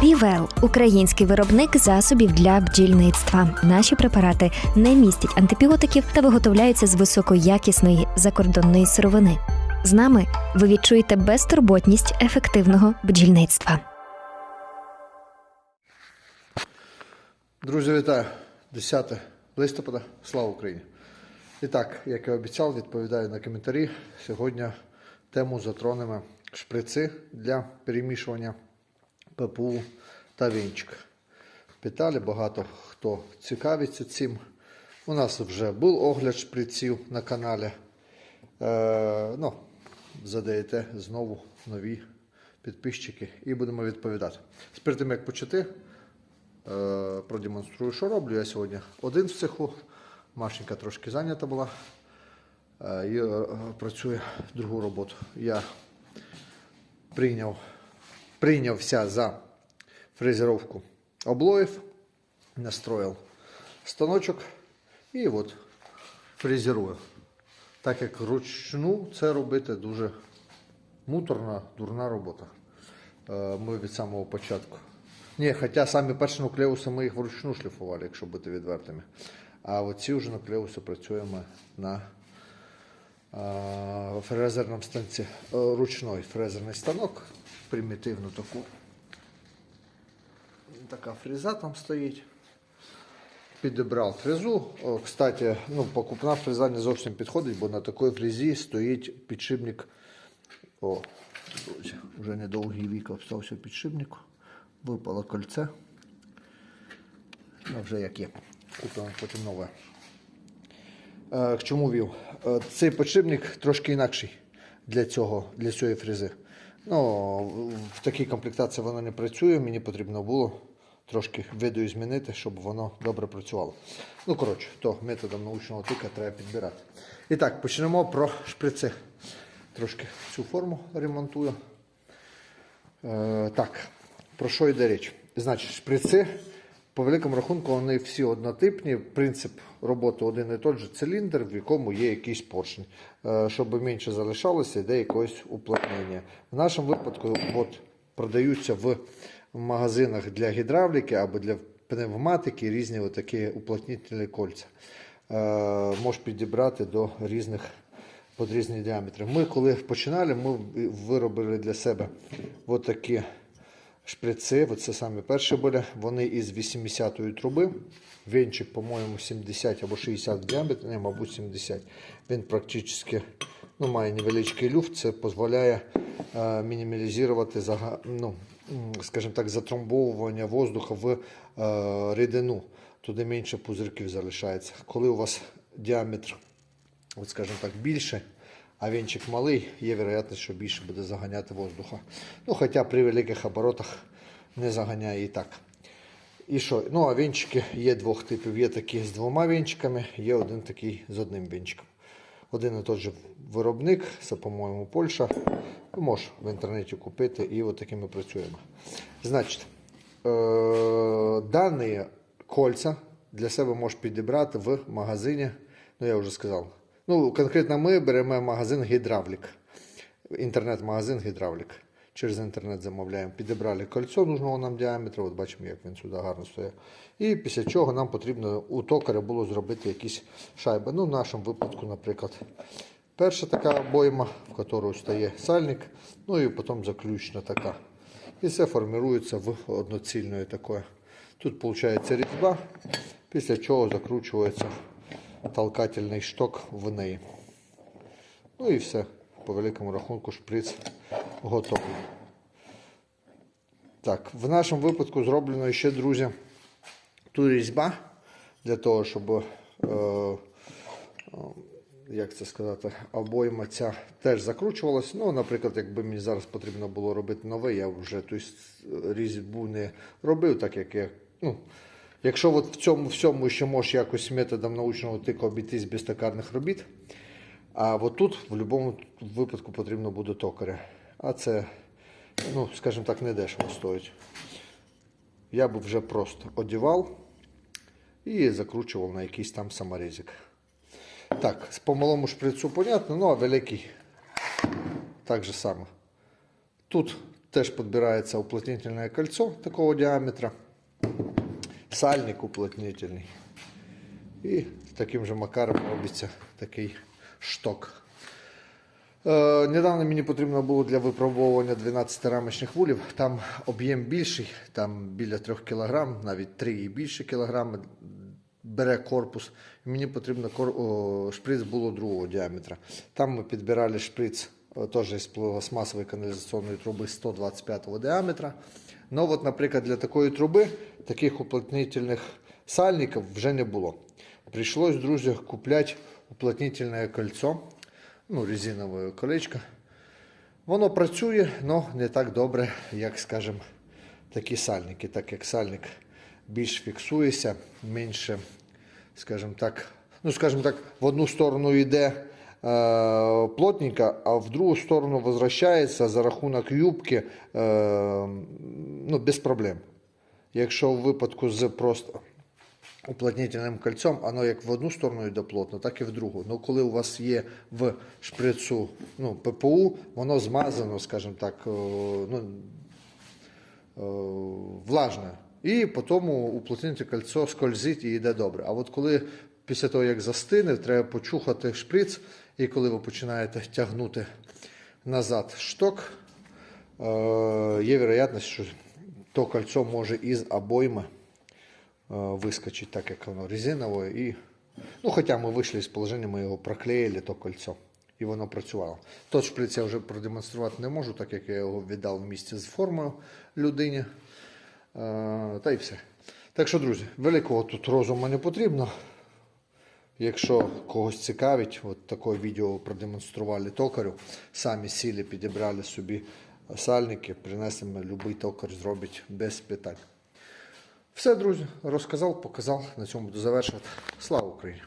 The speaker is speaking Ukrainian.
Півел український виробник засобів для бджільництва. Наші препарати не містять антибіотиків та виготовляються з високоякісної закордонної сировини. З нами ви відчуєте безтурботність ефективного бджільництва. Друзі, вітаю! 10 листопада. Слава Україні! І так, як і обіцяв, відповідаю на коментарі. Сьогодні тему затронемо шприци для перемішування ППУ та вінчик. Питали багато хто цікавиться цим. У нас вже був огляд шприців на каналі. Е, ну, задаєте знову нові підписчики і будемо відповідати. Перед тим, як почати, е, продемонструю, що роблю. Я сьогодні один в цеху. Машенька трошки зайнята була е, е, працює другу роботу. Я прийняв, прийнявся за фрезеровку облоїв, настроїв станочок і от фрезерую. Так як ручну це робити дуже муторна, дурна робота. Е, Ми від самого початку. Ні, хоча самі перші нуклеуси ми їх вручну шліфували, якщо бути відвертими. А оці вже нуклеуси працюємо на е, фрезерному станці. Е, Ручний фрезерний станок, примітивну таку. Така фреза там стоїть. Підібрав фрезу. О, кстати, ну, покупна фреза не зовсім підходить, бо на такій фрезі стоїть підшипник. О, друзі, вже недовгий вік остався підшипник. Випало кольце. Ну, вже як є. Купимо потім нове. Е, к чому вів? Е, цей підшипник трошки інакший для цього, для цієї фрези. Ну, в такій комплектації воно не працює, мені потрібно було трошки виду змінити, щоб воно добре працювало. Ну, коротше, то методом научного тика треба підбирати. І так, почнемо про шприци. Трошки цю форму ремонтую. Е, так, про що йде річ? Значить, шприци, по великому рахунку, вони всі однотипні. Принцип роботи один і той же циліндр, в якому є якийсь поршень. Е, щоб менше залишалося, йде якесь уплотнення. В нашому випадку от, продаються в магазинах для гідравліки або для пневматики різні такі уплотнительні кольця. Е, можеш підібрати до різних під різні діаметри. Ми, коли починали, ми виробили для себе от такі шприци. Це самі перші були. Вони із 80-ї труби. Венчик, по-моєму, 70 або 60 в не, мабуть, 70. Він практично ну, має невеличкий люфт. Це дозволяє е, мінімалізувати ну, скажімо так, затромбовування воздуха в е, рідину. Туди менше пузирків залишається. Коли у вас діаметр от скажімо так, більше, а вінчик малий, є вероятність, що більше буде заганяти воздуха. Ну, хоча при великих оборотах не заганяє і так. І що? Ну, а вінчики є двох типів. Є такі з двома вінчиками, є один такий з одним вінчиком. Один і той же виробник, це, по-моєму, Польща. Ну, Можеш в інтернеті купити і от такими працюємо. Значить, е- дані кольця для себе можеш підібрати в магазині. Ну, я вже сказав. Ну, конкретно ми беремо магазин гідравлік. Інтернет-магазин гідравлік. Через інтернет замовляємо. Підібрали кольцо нужного нам діаметру. От бачимо, як він сюди гарно стоїть. І після чого нам потрібно у токаря було зробити якісь шайби. Ну, в нашому випадку, наприклад, перша така обойма, в яку стає сальник, ну і потім заключна така. І все формується в одноцільної такої. Тут виходить різьба, після чого закручується толкательний шток в неї. Ну і все. По великому рахунку шприц готовий. Так, в нашому випадку зроблено ще, друзі, тут різьба для того, щоб, е, е, як це сказати, обойма ця теж закручувалася. Ну, наприклад, якби мені зараз потрібно було робити нове, я вже тобто, різьбу не робив, так як я. Ну, Якщо от в цьому всьому ще можеш якось методом научного тику обійтись без токарних робіт, а от тут в будь-якому випадку потрібно буде токаря. А це, ну, скажімо так, не дешево стоїть. Я би вже просто одівав і закручував на якийсь там саморізик. Так, по малому шприцу понятно, ну а великий так же само. Тут теж підбирається уплотнительне кольцо такого діаметра, сальник уплотнительний. І таким же макаром робиться такий шток. Е, недавно мені потрібно було для випробовування 12 рамочних вулів. Там об'єм більший, там біля 3 кг, навіть 3 і більше кілограми бере корпус. Мені потрібно кор- о, шприц було другого діаметра. Там ми підбирали шприц е, теж із пластмасової каналізаційної труби 125 діаметра. Ну от, наприклад, для такої труби таких уплотнительних сальників вже не було. Прийшлось, друзі, купляти уплотнительне кольцо, ну, резинове колечко. Воно працює, але не так добре, як, скажімо, такі сальники, так як сальник більш фіксується, менше, скажімо так, ну, скажімо так, в одну сторону йде плотненько, а в другу сторону возвращається за рахунок юбки е, ну, без проблем. Якщо в випадку з просто уплотнительним кольцом, воно як в одну сторону йде плотно, так і в другу. Ну, коли у вас є в шприцу ну, ППУ, воно змазано, скажімо так, е, ну, е, влажне. І потім уплотнительне кольцо скользить і йде добре. А от коли після того, як застине, треба почухати шприц, і коли ви починаєте тягнути назад шток, е, є вероятність, що то кольцо може із обойми э, выскочить, так как оно резиновое. И, ну, хотя мы вышли из положения, ми його проклеїли, то кольцо, і воно працювало. Тот шприц я вже продемонструвати не можу, так як я його віддав в місті з формою людині. Е, та й все. Так що, друзі, великого тут розуму не потрібно. Якщо когось цікавить, от таке відео продемонстрували токарю, самі сілі підібрали собі сальники, принесемо, будь-який токар зробить без питань. Все, друзі, розказав, показав. На цьому буду завершувати. Слава Україні!